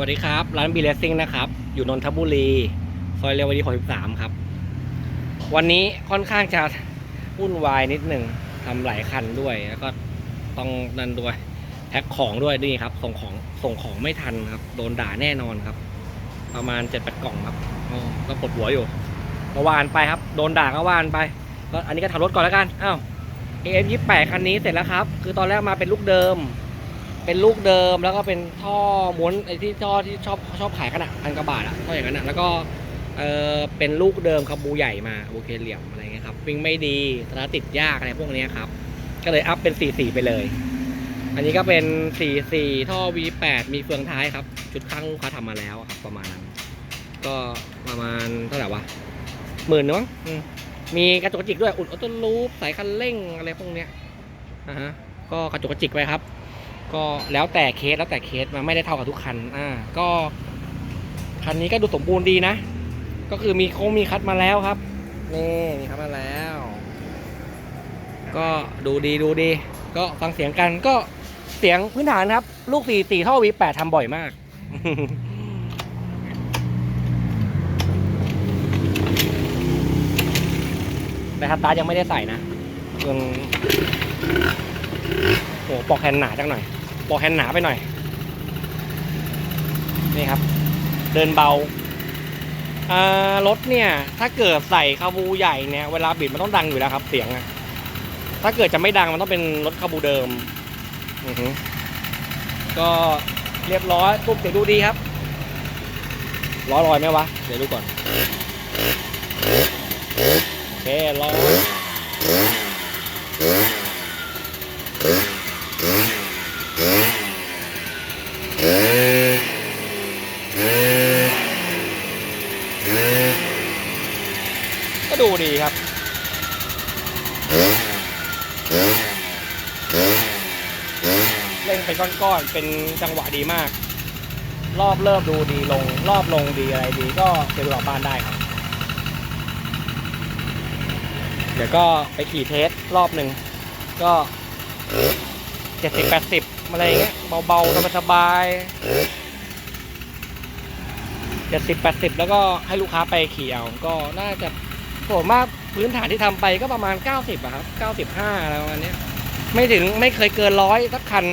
วัสดีครับ ร้านบีเลสซิ่งนะครับ อยู่นนทบุรีซอยเรวดี63ครับ วันนี้ค่อนข้างจะวุ่นวายนิดหนึ่งทำหลายคันด้วย แล้วก็ต้องนั่นด้วยแพ็คของด้วยนี่ครับ ส่งของส่งของไม่ทันครับ โดนด่าแน่นอนครับ ประมาณ7จ็ดแปดกล่องครับอ๋อก็ปวดหัวอยู่ก็วานไปครับ โดนด่าก็วานไปก็อันนี้ก็ทำรถก่อนแล้วกันอ้าว AF 28คันนี้เสร็จแล้วครับ คือตอนแรกมาเป็นลูกเดิม เป็นลูกเดิมแล้วก็เป็นท่อม้วนไอ้ที่ท่อที่ชอบชอบขายกันอะพันกว่าบาทอะท่ออย่างนั้นอะแล้วก็เออเป็นลูกเดิมครับบูใหญ่มาโอเคเหลี่ยมอะไรเงี้ยครับวิ่งไม่ดีสตาร์ติดยากอะไรพวกเนี้ยครับ ก็เลยอัพเป็น 44 ไปเลย อันนี้ก็เป็น 44 ท่อ V8 มีเฟืองท้ายครับ ชุดข้างลูกค้าทำมาแล้วครับ ประมาณนั้น ก็ประมาณเท่าไหร่วะหมื่นเนึงมั้งอืมมีกระจกกระจิกด้วยอุดออโต้ลูปสายคันเร่งอะไรพวกเนี้ยนะฮะก็กระจกกระจิกไปครับ ก็แล้วแต่เคสแล้วแต่เคสมันไม่ได้เท่ากับทุกคันอ่าก็คันนี้ก็ดูสมบูรณ์ดีนะ ก็คือมีโค้งมีคัดมาแล้วครับนี่มีคัดมาแล้ว ก็ดูดีดูดี ก็ฟังเสียงกันก็เสียงพื้นฐานครับ ลูกสี่สี่ท่อวีแปดทำบ่อยมากแต่สตาร์ทยังไม่ได้ใส่นะยังโอ้ปอกแฮนด์หนาจังหน่อย ปอกแฮนหนาไปหน่อย นี่ครับ เดินเบาอ่ารถเนี่ย ถ้าเกิดใส่คาบูใหญ่เนี่ย เวลาบิดมันต้องดังอยู่แล้วครับ เสียงอะถ้าเกิดจะไม่ดังมันต้องเป็นรถคาบูเดิมอือฮึก็เรียบร้อยปุ๊บเดี๋ยวดูดีครับล้อลอยไหมวะ เดี๋ยวดูก่อน โอเคล้อก็ ดีครับ เล่นเป็นก้อนๆ เป็นจังหวะดีมาก รอบเริ่มดูดีลง รอบลงดีอะไรดีก็เก็บไปอกบ้านได้ครับ เดี๋ยวก็ไปขี่เทสรอบหนึ่งก็เจ็ดสิบแปดสิบอะไรอย่างเงี้ยเบาๆสบายๆเจ็ดสิบแปดสิบแล้วก็ให้ลูกค้าไปขี่เอาก็น่าจะ ผมว่าพื้นฐานที่ทำไปก็ประมาณเก้าสิบอะครับเก้าสิบห้าอะไรประมาณนี้ไม่ถึงไม่เคยเกินร้อยสักคัน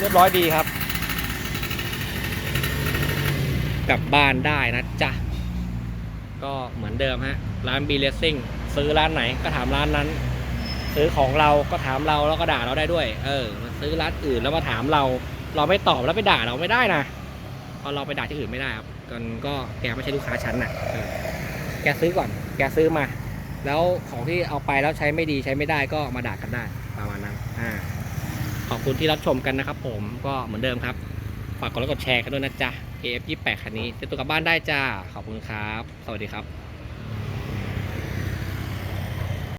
เรียบร้อยดีครับ กลับบ้านได้นะจ๊ะ ก็เหมือนเดิมฮะ ร้านบีเลสซิ่งซื้อร้านไหนก็ถามร้านนั้น ซื้อของเราก็ถามเราแล้วก็ด่าเราได้ด้วย เออมาซื้อร้านอื่นแล้วมาถามเรา เราไม่ตอบแล้วไปด่าเราไม่ได้นะเพราะเราไปด่าที่อื่นไม่ได้ครับกันก็แกไม่ใช่ลูกค้าฉันน่ะออแกซื้อก่อน แกซื้อมา แล้วของที่เอาไปแล้วใช้ไม่ดีใช้ไม่ได้ก็มาด่ากันได้ประมาณนั้น อ่า ขอบคุณที่รับชมกันนะครับผมก็เหมือนเดิมครับ ฝากกดไลค์กดแชร์กันด้วยนะจ๊ะ AF 28 คันนี้เตรียมตัวกลับบ้านได้จ้า ขอบคุณครับ สวัสดีครับ